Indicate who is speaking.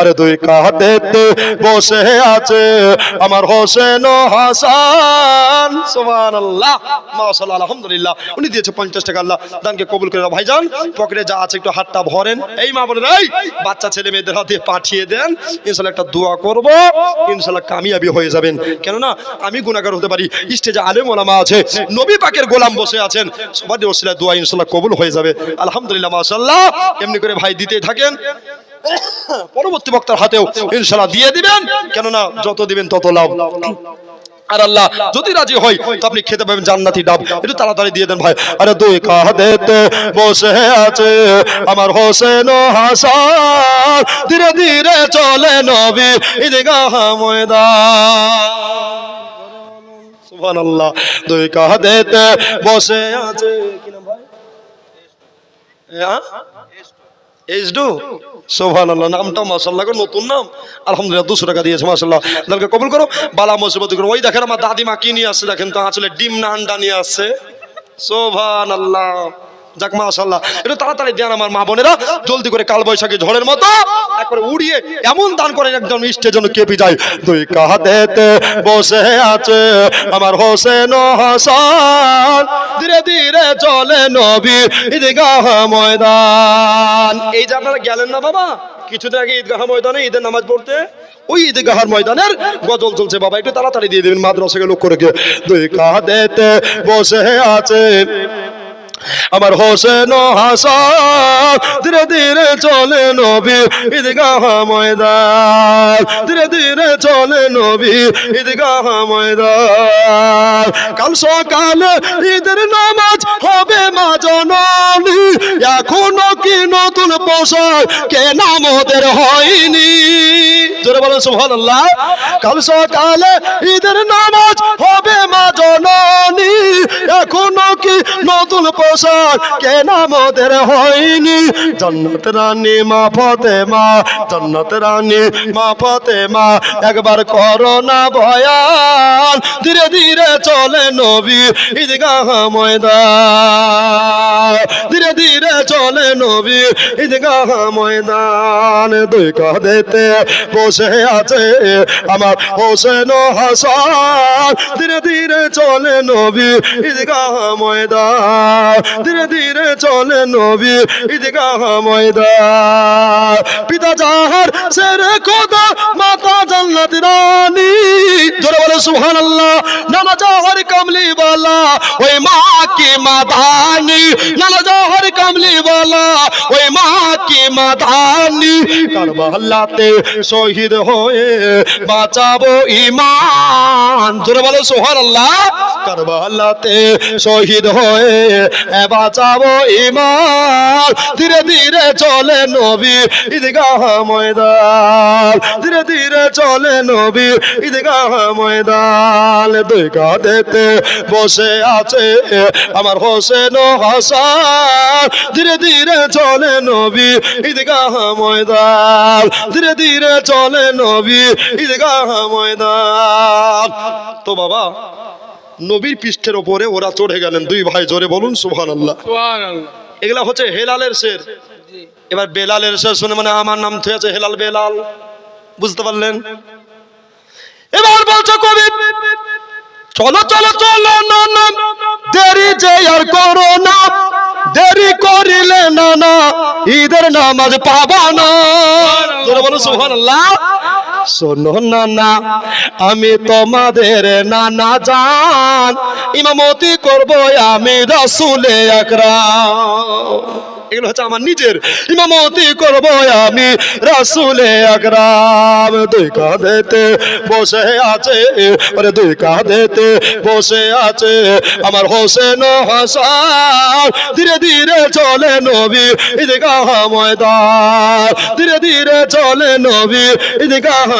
Speaker 1: আরে দুই কাহাতে বসে আছে আমার হোসেন হাসান। সুবহানাল্লাহ। মাশাআল্লাহ, আলহামদুলিল্লাহ। উনি দিয়েছে 50 টাকা, আল্লাহ। দানকে কবুল করে ভাইজান। পকেটে যা আছে একটু হাতটা ভরেন। এই মা বলে এই বাচ্চা ছেলে মেয়েদের হাতে পাঠিয়ে দেন। ইনশাআল্লাহ একটা দোয়া করব, ইনশাআল্লাহ কামিয়াবি হয়ে যাবেন। কেননা, আমি গুনাহগার হতে পারি। স্টেজে আলেম ওলামা আছে, নবী পাকের গোলাম বসে আছেন। সবার ওসিলায় দোয়া ইনশাআল্লাহ কবুল হয়ে যাবে। আলহামদুলিল্লাহ, মাশাআল্লাহ। এমনি করে ভাই দিতেই থাকেন। পরবর্তী বক্তার হাতেও ইনশাল্লাহ দিয়ে দিবেন। কেননা যত দিবেন তত লাভ। আর আল্লাহ যদি রাজি হয়, তো আপনি খেতে পাবেন জান্নাতি ডাব। একটু তাড়াতাড়ি দিয়ে দেন ভাই। আরে দুই কাঁধেতে বসে আছে আমার হোসেন হাসান। ধীরে ধীরে চলে নবী ঈদগাহ ময়দান। সুবহানাল্লাহ। দুই কাঁধেতে বসে আছে। কি নাম ভাই? হ্যাঁ এইচ ডু সোভান আল্লাহ নতুন নাম। দুশো টাকা করো, বালা করো। ওই দেখেন আমার দাদিমা কি নিয়ে আসছে, দেখেন তো, আসলে ডিম না আন্ডা নিয়ে আসছে। সোভান আল্লাহ যাক মাশাল্লাহ একটু তাড়াতাড়ি দেন আমার মা বোনেরা। জলদি করে কাল বৈশাখী ঝড়ের মতো একবারে উড়িয়ে এমন দান করেন একদম স্টেজ যেন কেঁপে যায়। দুই কাঁধেতে বসে আছে আমার হোসেন হাসান। ধীরে ধীরে চলে নবী ঈদগাহ ময়দান। এই যে আপনারা গেলেন না বাবা? কিছুদিন আগে ঈদগাহ ময়দানে, ঈদের নামাজ পড়তে। ওই ঈদগাহার ময়দানের গজল চলছে বাবা। একটু তাড়াতাড়ি দিয়ে দেবেন, মাদ্রাসাকে লক্ষ্য রেখে। দুই কাঁধেতে বসে আছে আমার হোসেন হাসান, ধীরে ধীরে চলে নবী, ঈদগাহ ময়দান। ধীরে ধীরে চলে নবী, ঈদগাহ ময়দান। কাল সকালে ঈদের নামাজ হবে মা জননী এখনও কি নতুন পোশাক কেন আমাদের হয়নি। জোরে বলেন, সুবহানাল্লাহ। কাল সকালে ঈদের নামাজ হবে মা জননী। এখনও কি নতুন পোশাক কেন আমাদের হয়নি? জন্নত রানী মা ফতে মা জন্নত রানী মা ফতে মা একবার করোনা ভয়াল, ধীরে ধীরে চলে নবী ঈদগাহ ময়দান। চলে নবী, ঈদগাহ ময়দান দুই কাঁধেতে বসে আছে আমার হোসেন হাসান। ধীরে ধীরে চলে নবী, ঈদগাহ ময়দান। ধীরে ধীরে চলে নবী, ঈদগাহ ময়দান। পিতা জাহার সেরে খোদা, মাতা জান্নাত রানী। জোরে বলে, সুবহানাল্লাহ। নানা জাহার কামলি বালা, ওই মা কি মাদানি। নানা জাহার কামলি বালা ওই মা কি মাদানি কারবালাতে শহীদ হয়ে বাঁচাবো ইমান জোরে বলে, সুবহানাল্লাহ। কারবালাতে শহীদ হয়ে বাঁচাবো ইমান ধীরে ধীরে চলে নবী ঈদগাহ ময়দান। ধীরে ধীরে চলে নবী ঈদগাহ ময়দান। দুই কাঁধেতে বসে আছে আমার হোসেন হাসান। ধীরে ধীরে চলে নবী ঈদগাহ ময়দান। ধীরে ধীরে চলে নবী ঈদগাহ ময়দান। তো বাবা নবীর পৃষ্ঠের ওপরে ওরা চড়ে গেলেন। দুই ভাই জোরে বলুন সুবহান আল্লাহ এগুলা হচ্ছে হেলালের শের। এবার বেলালের শের শুনে মানে আমার নাম থেকে আছে হেলাল বেলাল। বুঝতে পারলেন? এবার বলছো কবি চলো চলো চলো না না। দেরি যে আর করো না। দেরি করিলে না না, ঈদের নামাজ পাবা না। বলো সুবহানাল্লাহ। শোনো, না না, আমি তোমাদের নানা জান, ইমামতি করব আমি রসুলে আকরাম। এগুলো হচ্ছে আমার নিজের ইমামতি করব আমি। রসুলে আকরাম দুই কাঁধেতে বসে আছে আরে দুই কাঁধেতে বসে আছে আমার হোসেন হাসান। ধীরে ধীরে চলে নবী ঈদগাহ ময়দান। ধীরে ধীরে চলে নবী ঈদগাহ